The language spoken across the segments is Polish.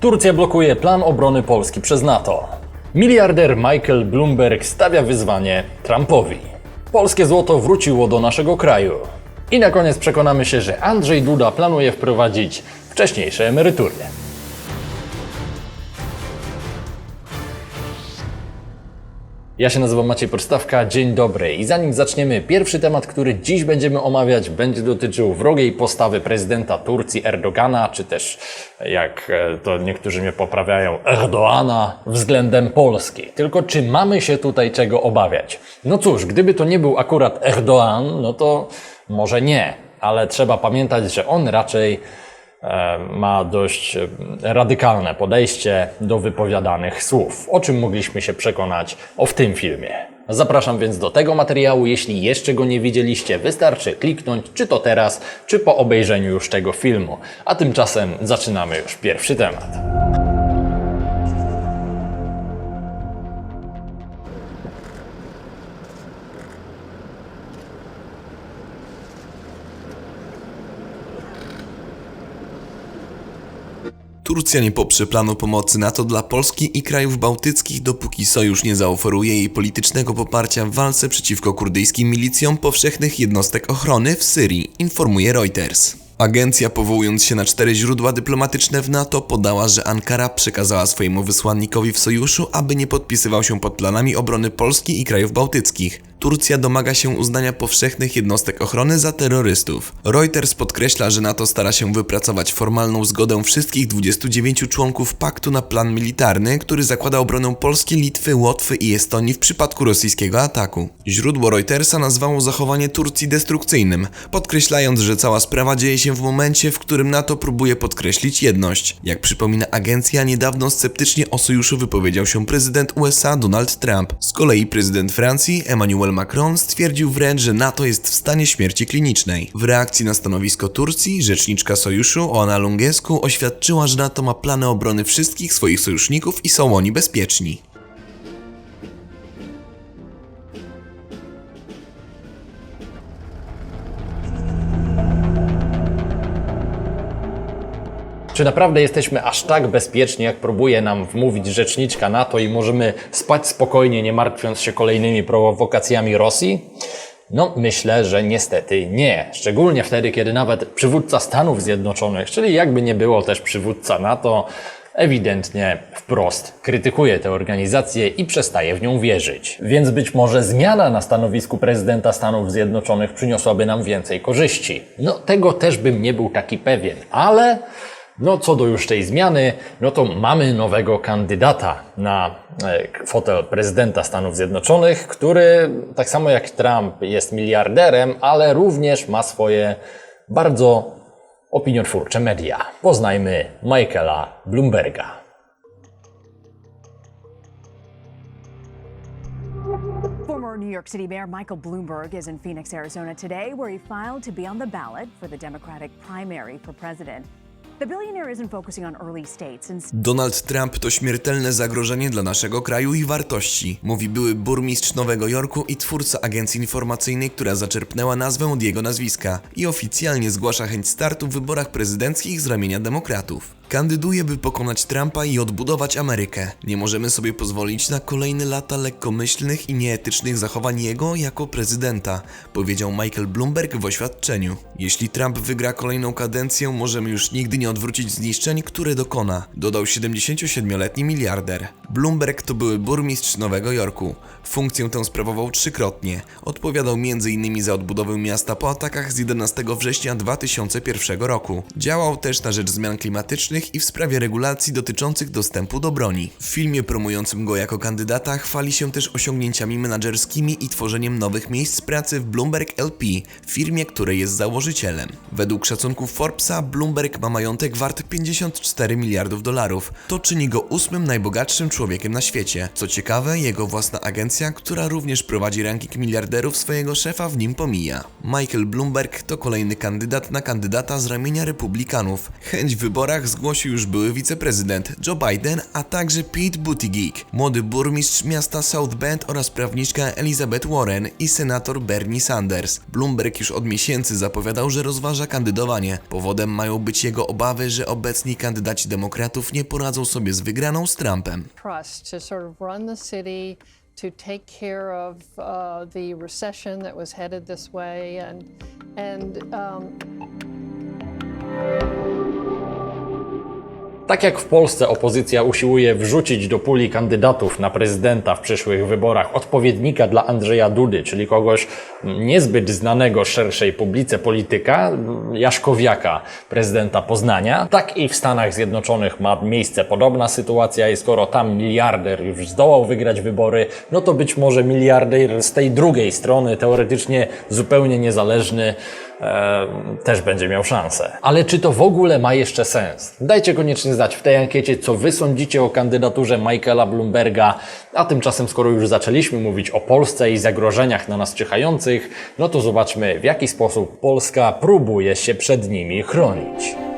Turcja blokuje plan obrony Polski przez NATO. Miliarder Michael Bloomberg stawia wyzwanie Trumpowi. Polskie złoto wróciło do naszego kraju. I na koniec przekonamy się, że Andrzej Duda planuje wprowadzić wcześniejsze emerytury. Ja się nazywam Maciej Podstawka, dzień dobry. I zanim zaczniemy, pierwszy temat, który dziś będziemy omawiać, będzie dotyczył wrogiej postawy prezydenta Turcji Erdogana, czy też, jak e, to niektórzy mnie poprawiają, Erdoana względem Polski. Tylko czy mamy się tutaj czego obawiać? No cóż, gdyby to nie był akurat Erdoğan, no to może nie, ale trzeba pamiętać, że on raczej ma dość e, radykalne podejście do wypowiadanych słów, o czym mogliśmy się przekonać o w tym filmie. Zapraszam więc do tego materiału. Jeśli jeszcze go nie widzieliście, wystarczy kliknąć, czy to teraz, czy po obejrzeniu już tego filmu. A tymczasem zaczynamy już pierwszy temat. Turcja nie poprze planu pomocy NATO dla Polski i krajów bałtyckich, dopóki sojusz nie zaoferuje jej politycznego poparcia w walce przeciwko kurdyjskim milicjom powszechnych jednostek ochrony w Syrii, informuje Reuters. Agencja, powołując się na cztery źródła dyplomatyczne w NATO, podała, że Ankara przekazała swojemu wysłannikowi w sojuszu, aby nie podpisywał się pod planami obrony Polski i krajów bałtyckich. Turcja domaga się uznania powszechnych jednostek ochrony za terrorystów. Reuters podkreśla, że NATO stara się wypracować formalną zgodę wszystkich 29 członków paktu na plan militarny, który zakłada obronę Polski, Litwy, Łotwy i Estonii w przypadku rosyjskiego ataku. Źródło Reutersa nazwało zachowanie Turcji destrukcyjnym, podkreślając, że cała sprawa dzieje się w momencie, w którym NATO próbuje podkreślić jedność. Jak przypomina agencja, niedawno sceptycznie o sojuszu wypowiedział się prezydent USA Donald Trump. Z kolei prezydent Francji Emmanuel Macron stwierdził wręcz, że NATO jest w stanie śmierci klinicznej. W reakcji na stanowisko Turcji, rzeczniczka sojuszu Oana Lungescu oświadczyła, że NATO ma plany obrony wszystkich swoich sojuszników i są oni bezpieczni. Czy naprawdę jesteśmy aż tak bezpieczni, jak próbuje nam wmówić rzeczniczka NATO i możemy spać spokojnie, nie martwiąc się kolejnymi prowokacjami Rosji? No, myślę, że niestety nie. Szczególnie wtedy, kiedy nawet przywódca Stanów Zjednoczonych, czyli jakby nie było też przywódca NATO, ewidentnie wprost krytykuje tę organizację i przestaje w nią wierzyć. Więc być może zmiana na stanowisku prezydenta Stanów Zjednoczonych przyniosłaby nam więcej korzyści. No, tego też bym nie był taki pewien, ale no, co do już tej zmiany, no to mamy nowego kandydata na e, fotel prezydenta Stanów Zjednoczonych, który tak samo jak Trump jest miliarderem, ale również ma swoje bardzo opiniotwórcze media. Poznajmy Michaela Bloomberga. Former New York City Mayor Michael Bloomberg is in Phoenix, Arizona today, where he filed to be on the ballot for the Democratic primary for president. Donald Trump to śmiertelne zagrożenie dla naszego kraju i wartości, mówi były burmistrz Nowego Jorku i twórca agencji informacyjnej, która zaczerpnęła nazwę od jego nazwiska i oficjalnie zgłasza chęć startu w wyborach prezydenckich z ramienia demokratów. Kandyduje, by pokonać Trumpa i odbudować Amerykę. Nie możemy sobie pozwolić na kolejne lata lekkomyślnych i nieetycznych zachowań jego jako prezydenta, powiedział Michael Bloomberg w oświadczeniu. Jeśli Trump wygra kolejną kadencję, możemy już nigdy nie odwrócić zniszczeń, które dokona, dodał 77-letni miliarder. Bloomberg to były burmistrz Nowego Jorku. Funkcję tę sprawował trzykrotnie. Odpowiadał m.in. za odbudowę miasta po atakach z 11 września 2001 roku. Działał też na rzecz zmian klimatycznych i w sprawie regulacji dotyczących dostępu do broni. W filmie promującym go jako kandydata chwali się też osiągnięciami menedżerskimi i tworzeniem nowych miejsc pracy w Bloomberg LP, firmie, której jest założycielem. Według szacunków Forbesa Bloomberg ma majątek wart 54 miliardów dolarów. To czyni go ósmym najbogatszym człowiekiem na świecie. Co ciekawe, jego własna agencja, która również prowadzi ranking miliarderów swojego szefa w nim pomija. Michael Bloomberg to kolejny kandydat na kandydata z ramienia republikanów. Chęć w wyborach zgłosił już były wiceprezydent Joe Biden, a także Pete Buttigieg, młody burmistrz miasta South Bend oraz prawniczka Elizabeth Warren i senator Bernie Sanders. Bloomberg już od miesięcy zapowiadał, że rozważa kandydowanie. Powodem mają być jego obawy, że obecni kandydaci demokratów nie poradzą sobie z wygraną z Trumpem. to take care of uh, the recession that was headed this way, and and um, Tak jak w Polsce opozycja usiłuje wrzucić do puli kandydatów na prezydenta w przyszłych wyborach odpowiednika dla Andrzeja Dudy, czyli kogoś niezbyt znanego szerszej publice polityka, Jaszkowiaka, prezydenta Poznania, tak i w Stanach Zjednoczonych ma miejsce podobna sytuacja i skoro tam miliarder już zdołał wygrać wybory, no to być może miliarder z tej drugiej strony, teoretycznie zupełnie niezależny, też będzie miał szansę. Ale czy to w ogóle ma jeszcze sens? Dajcie koniecznie znać w tej ankiecie, co Wy sądzicie o kandydaturze Michaela Bloomberga, a tymczasem skoro już zaczęliśmy mówić o Polsce i zagrożeniach na nas czyhających, no to zobaczmy w jaki sposób Polska próbuje się przed nimi chronić.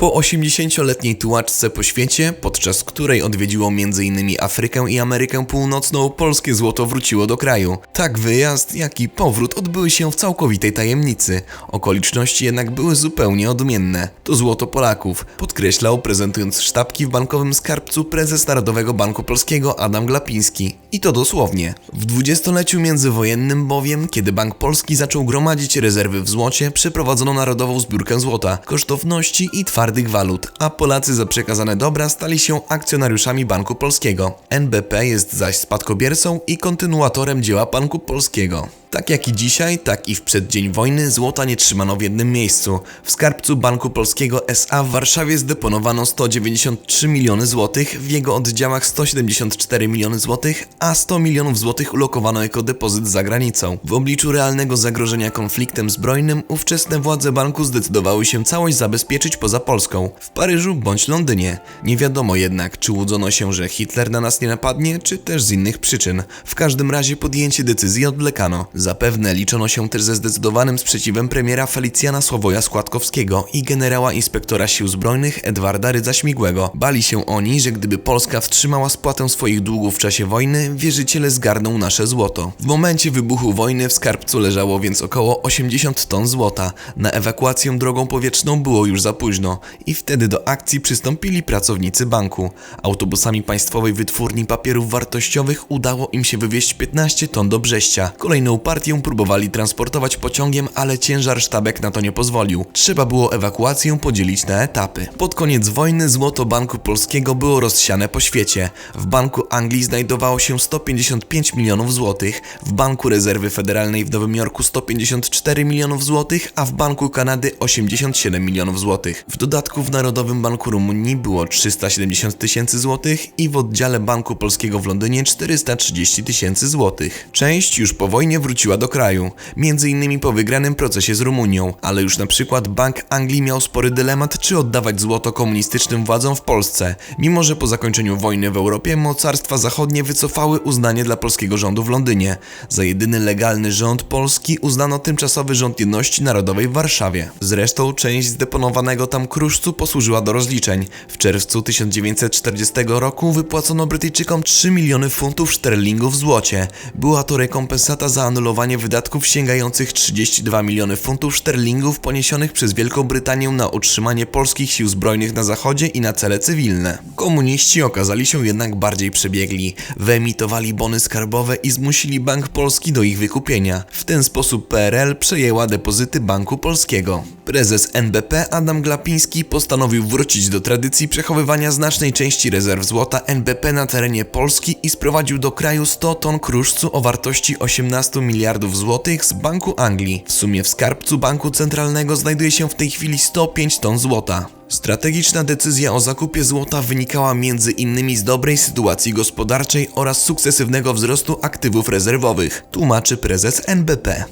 Po 80-letniej tułaczce po świecie, podczas której odwiedziło m.in. Afrykę i Amerykę Północną, polskie złoto wróciło do kraju. Tak wyjazd, jak i powrót odbyły się w całkowitej tajemnicy. Okoliczności jednak były zupełnie odmienne. To złoto Polaków, podkreślał prezentując sztabki w bankowym skarbcu prezes Narodowego Banku Polskiego Adam Glapiński. I to dosłownie. W dwudziestoleciu międzywojennym bowiem, kiedy Bank Polski zaczął gromadzić rezerwy w złocie, przeprowadzono Narodową Zbiórkę Złota, kosztowności i twardych walut, a Polacy za przekazane dobra stali się akcjonariuszami Banku Polskiego. NBP jest zaś spadkobiercą i kontynuatorem dzieła Banku Polskiego. Tak jak i dzisiaj, tak i w przeddzień wojny złota nie trzymano w jednym miejscu. W skarbcu Banku Polskiego SA w Warszawie zdeponowano 193 miliony złotych, w jego oddziałach 174 miliony złotych, a 100 milionów złotych ulokowano jako depozyt za granicą. W obliczu realnego zagrożenia konfliktem zbrojnym ówczesne władze banku zdecydowały się całość zabezpieczyć poza Polską, w Paryżu bądź Londynie. Nie wiadomo jednak, czy łudzono się, że Hitler na nas nie napadnie, czy też z innych przyczyn. W każdym razie podjęcie decyzji odwlekano. Zapewne liczono się też ze zdecydowanym sprzeciwem premiera Felicjana Sławoja Składkowskiego i generała inspektora sił zbrojnych Edwarda Rydza-Śmigłego. Bali się oni, że gdyby Polska wstrzymała spłatę swoich długów w czasie wojny, wierzyciele zgarną nasze złoto. W momencie wybuchu wojny w skarbcu leżało więc około 80 ton złota. Na ewakuację drogą powietrzną było już za późno i wtedy do akcji przystąpili pracownicy banku. Autobusami Państwowej Wytwórni Papierów Wartościowych udało im się wywieźć 15 ton do Brześcia. Kolejną partię próbowali transportować pociągiem, ale ciężar sztabek na to nie pozwolił. Trzeba było ewakuację podzielić na etapy. Pod koniec wojny złoto Banku Polskiego było rozsiane po świecie. W Banku Anglii znajdowało się 155 milionów złotych, w Banku Rezerwy Federalnej w Nowym Jorku 154 milionów złotych, a w Banku Kanady 87 milionów złotych. W dodatku w Narodowym Banku Rumunii było 370 tysięcy złotych i w oddziale Banku Polskiego w Londynie 430 tysięcy złotych. Część już po wojnie wróciła do kraju, między innymi po wygranym procesie z Rumunią, ale już na przykład Bank Anglii miał spory dylemat, czy oddawać złoto komunistycznym władzom w Polsce, mimo że po zakończeniu wojny w Europie mocarstwa zachodnie wycofały uznanie dla polskiego rządu w Londynie. Za jedyny legalny rząd Polski uznano tymczasowy rząd jedności narodowej w Warszawie. Zresztą część zdeponowanego tam kruszcu posłużyła do rozliczeń. W czerwcu 1940 roku wypłacono Brytyjczykom 3 miliony funtów szterlingów w złocie. Była to rekompensata za anulowanie wydatków sięgających 32 miliony funtów szterlingów poniesionych przez Wielką Brytanię na utrzymanie polskich sił zbrojnych na zachodzie i na cele cywilne. Komuniści okazali się jednak bardziej przebiegli. Wyemitowali bony skarbowe i zmusili Bank Polski do ich wykupienia. W ten sposób PRL przejęła depozyty Banku Polskiego. Prezes NBP Adam Glapiński postanowił wrócić do tradycji przechowywania znacznej części rezerw złota NBP na terenie Polski i sprowadził do kraju 100 ton kruszcu o wartości 18 miliardów złotych z Banku Anglii. W sumie w skarbcu Banku Centralnego znajduje się w tej chwili 105 ton złota. Strategiczna decyzja o zakupie złota wynikała między innymi z dobrej sytuacji gospodarczej oraz sukcesywnego wzrostu aktywów rezerwowych, tłumaczy prezes NBP.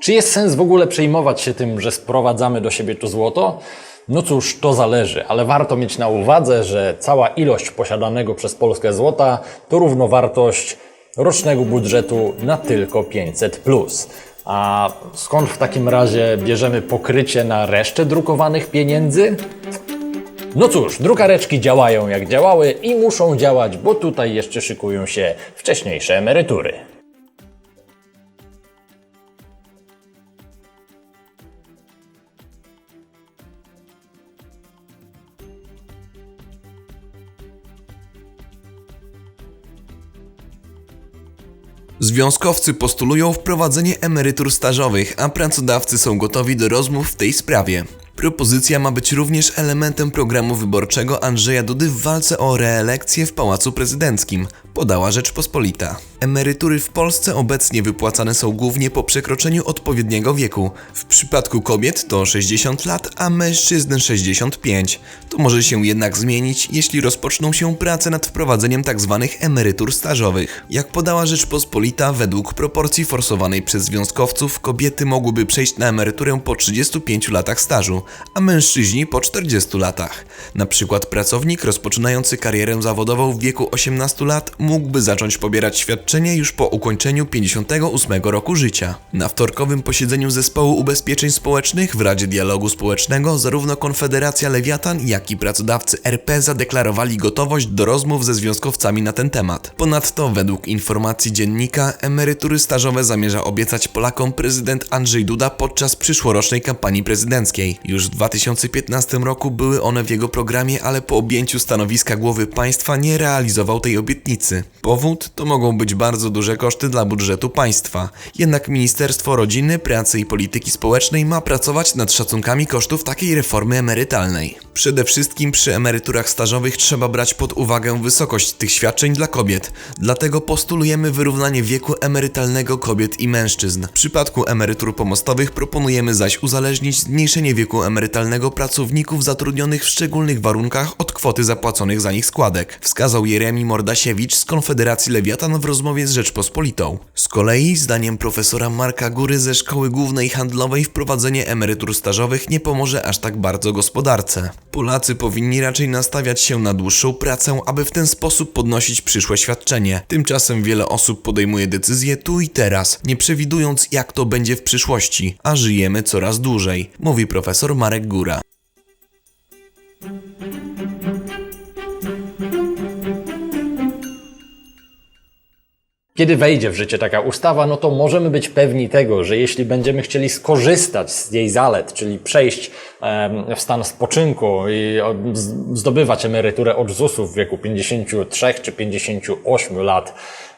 Czy jest sens w ogóle przejmować się tym, że sprowadzamy do siebie to złoto? No cóż, to zależy, ale warto mieć na uwadze, że cała ilość posiadanego przez Polskę złota to równowartość rocznego budżetu na tylko 500. A skąd w takim razie bierzemy pokrycie na resztę drukowanych pieniędzy? No cóż, drukareczki działają jak działały i muszą działać, bo tutaj jeszcze szykują się wcześniejsze emerytury. Związkowcy postulują wprowadzenie emerytur stażowych, a pracodawcy są gotowi do rozmów w tej sprawie. Propozycja ma być również elementem programu wyborczego Andrzeja Dudy w walce o reelekcję w Pałacu Prezydenckim, podała Rzeczpospolita. Emerytury w Polsce obecnie wypłacane są głównie po przekroczeniu odpowiedniego wieku. W przypadku kobiet to 60 lat, a mężczyzn 65. To może się jednak zmienić, jeśli rozpoczną się prace nad wprowadzeniem tzw. emerytur stażowych. Jak podała Rzeczpospolita, według proporcji forsowanej przez związkowców, kobiety mogłyby przejść na emeryturę po 35 latach stażu, a mężczyźni po 40 latach. Na przykład pracownik rozpoczynający karierę zawodową w wieku 18 lat mógłby zacząć pobierać świadczenie już po ukończeniu 58 roku życia. Na wtorkowym posiedzeniu Zespołu Ubezpieczeń Społecznych w Radzie Dialogu Społecznego zarówno Konfederacja Lewiatan, jak i pracodawcy RP zadeklarowali gotowość do rozmów ze związkowcami na ten temat. Ponadto, według informacji dziennika, emerytury stażowe zamierza obiecać Polakom prezydent Andrzej Duda podczas przyszłorocznej kampanii prezydenckiej. Już w 2015 roku były one w jego programie, ale po objęciu stanowiska głowy państwa nie realizował tej obietnicy. Powód to mogą być bardzo duże koszty dla budżetu państwa. Jednak Ministerstwo Rodziny, Pracy i Polityki Społecznej ma pracować nad szacunkami kosztów takiej reformy emerytalnej. Przede wszystkim przy emeryturach stażowych trzeba brać pod uwagę wysokość tych świadczeń dla kobiet. Dlatego postulujemy wyrównanie wieku emerytalnego kobiet i mężczyzn. W przypadku emerytur pomostowych proponujemy zaś uzależnić zmniejszenie wieku emerytalnego pracowników zatrudnionych w szczególnych warunkach od kwoty zapłaconych za nich składek, wskazał Jeremi Mordasiewicz z Konfederacji Lewiatan w rozmowie z Rzeczpospolitą. Z kolei, zdaniem profesora Marka Góry ze Szkoły Głównej Handlowej, wprowadzenie emerytur stażowych nie pomoże aż tak bardzo gospodarce. Polacy powinni raczej nastawiać się na dłuższą pracę, aby w ten sposób podnosić przyszłe świadczenie. Tymczasem wiele osób podejmuje decyzje tu i teraz, nie przewidując jak to będzie w przyszłości, a żyjemy coraz dłużej, mówi profesor Marek Góra. Kiedy wejdzie w życie taka ustawa, no to możemy być pewni tego, że jeśli będziemy chcieli skorzystać z jej zalet, czyli przejść w stan spoczynku i zdobywać emeryturę od ZUS-u w wieku 53 czy 58 lat,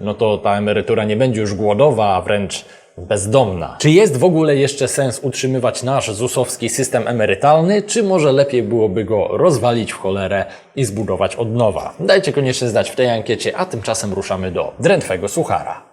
no to ta emerytura nie będzie już głodowa, a wręcz bezdomna. Czy jest w ogóle jeszcze sens utrzymywać nasz ZUS-owski system emerytalny, czy może lepiej byłoby go rozwalić w cholerę i zbudować od nowa? Dajcie koniecznie znać w tej ankiecie, a tymczasem ruszamy do drętwego suchara.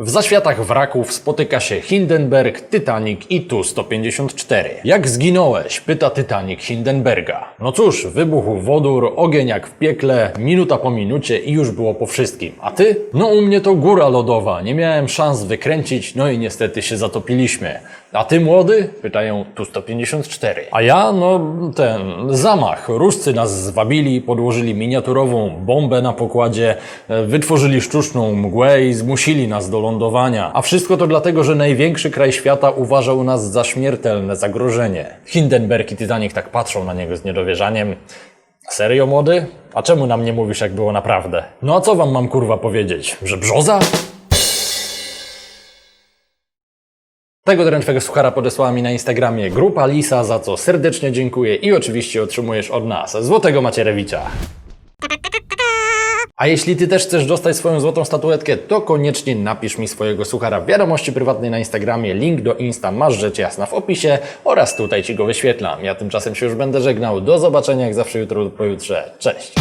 W zaświatach wraków spotyka się Hindenburg, Titanic i Tu-154. Jak zginąłeś? Pyta Titanic Hindenburga. No cóż, wybuchł wodór, ogień jak w piekle, minuta po minucie i już było po wszystkim. A ty? No u mnie to góra lodowa, nie miałem szans wykręcić, no i niestety się zatopiliśmy. A ty młody? Pytają Tu-154. A ja? No ten, zamach. Ruscy nas zwabili, podłożyli miniaturową bombę na pokładzie, e, wytworzyli sztuczną mgłę i zmusili nas do lądowania. A wszystko to dlatego, że największy kraj świata uważał nas za śmiertelne zagrożenie. Hindenburg i Titanic tak patrzą na niego z niedowierzaniem. Serio, młody? A czemu nam nie mówisz, jak było naprawdę? No a co wam mam kurwa powiedzieć? Że brzoza? Tego drętwego suchara podesłała mi na Instagramie grupa Lisa, za co serdecznie dziękuję i oczywiście otrzymujesz od nas złotego Macierewicza. A jeśli Ty też chcesz dostać swoją złotą statuetkę, to koniecznie napisz mi swojego suchara w wiadomości prywatnej na Instagramie. Link do Insta masz rzecz jasna w opisie oraz tutaj Ci go wyświetlam. Ja tymczasem się już będę żegnał. Do zobaczenia jak zawsze jutro lub pojutrze. Cześć!